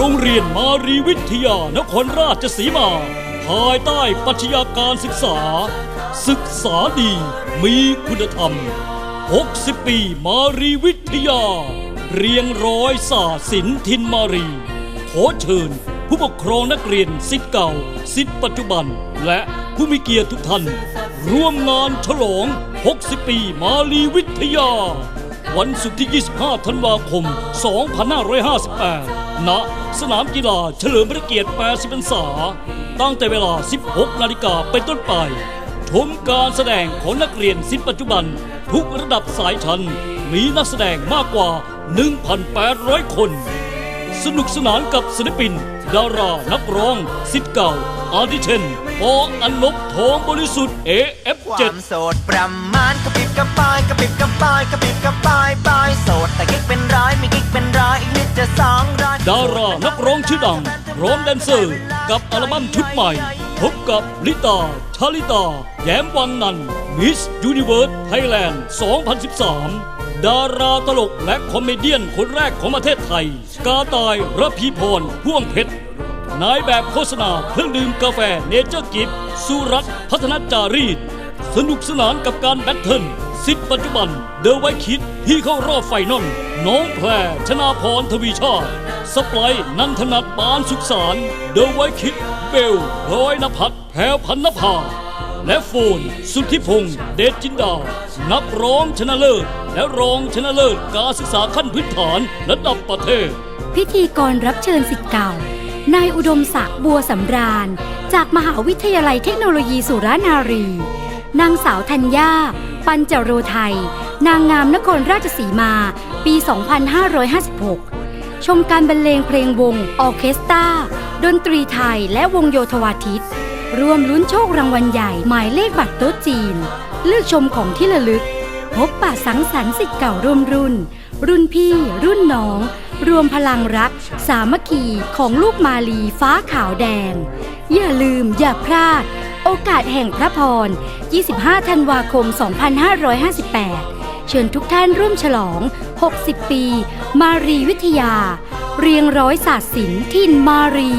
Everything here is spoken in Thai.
รงเรียนมารีวิทยานครราชสีมา ภายใต้ปัชญาการศึกษา ศึกษาดีมีคุณธรรม 60 ปีมารีวิทยา เรียงร้อยศาสตร์ศิลป์ทินมารี ขอเชิญผู้ปกครองนักเรียนสิทธิ์เก่าสิทธิ์ปัจจุบัน และผู้มีเกียรติทุกท่าน ร่วมงานฉลอง 60 ปีมาลีวิทยา วันศุกร์ที่ 25 ธันวาคม 2558 ณสนามกีฬาเฉลิมพระเกียรติ 80พรรษา ตั้งแต่เวลา 16 นาฬิกาเป็นต้นไป ชมการแสดงของนักเรียนสิทธิปัจจุบัน ทุกระดับสายชั้น มีนักแสดงมากกว่า 1,800 คน สนุกสนานกับศิลปิน ดารานักร้องสิทธิ์เก่า อาทิเช่นปออันลบทองบริสุทธิ์ ค AF7 วามโสดประมาณกระปิบกระปายกระปิบกระปายกระปิบกระปายปลายโสดแต่กิ๊กเป็นร้อยมีกิ๊กเป็นร้อยอีกนิดจะสองร้อย ดารานักร้องชื่อดังพร้อมแดนเซอร์กับอัลบั้มชุดใหม่ พบกับลิตา ชาลิตา แย้มวังนันมิสยูนิเวิร์สไทยแลนด์ 2013 ดาราตลกและคอมเมเดียนคนแรกของประเทศไทย กาตายระพีพรพ่วงเพชรนายแบบโฆษณาเครื่องดื่มกาแฟเนเจอร์กิฟสุรัตน์พัฒนจารีต สนุกสนานกับการแบทเทิลสิทธิ์ปัจจุบัน เดอะไวคิดที่เข้ารอบไฟนอลน้องแพรชนาพรทวีชาติสปไลนันทนัทปานสุขสาร เดอะไวคิดเบลร้อยนภัทรแพรพันนภา และโฟน สุทธิพงษ์เดชจินดา นักร้องชนะเลิศ และรองชนะเลิศการศึกษาขั้นพื้นฐานระดับประเทศ พิธีกรรับเชิญสิทธิ์เก่า นายอุดมศักดิ์บัวสำราญ จากมหาวิทยาลัยเทคโนโลยีสุรานารี นางสาวธัญญา ปัญจโรไทย นางงามนครราชสีมา ปี 2556ชมการบรรเลงเพลงวงออเคสตราดนตรีไทยและวงโยธวาทิต ร่วมลุ้นโชครางวัลใหญ่หมายเลขบัตรโต๊ะจีน เลือกชมของที่ระลึก พบปะสังสรรค์สิทธิ์เก่าร่วมรุ่น รุ่นพี่ รุ่นน้อง รวมพลังรัก สามัคคีของลูกมาลีฟ้าขาวแดง อย่าลืมอย่าพลาด โอกาสแห่งพระพร 25 ธันวาคม 2558 เชิญทุกท่านร่วมฉลอง 60 ปี มารีวิทยา เรียงร้อยศาสตร์ศิลป์ทินมารี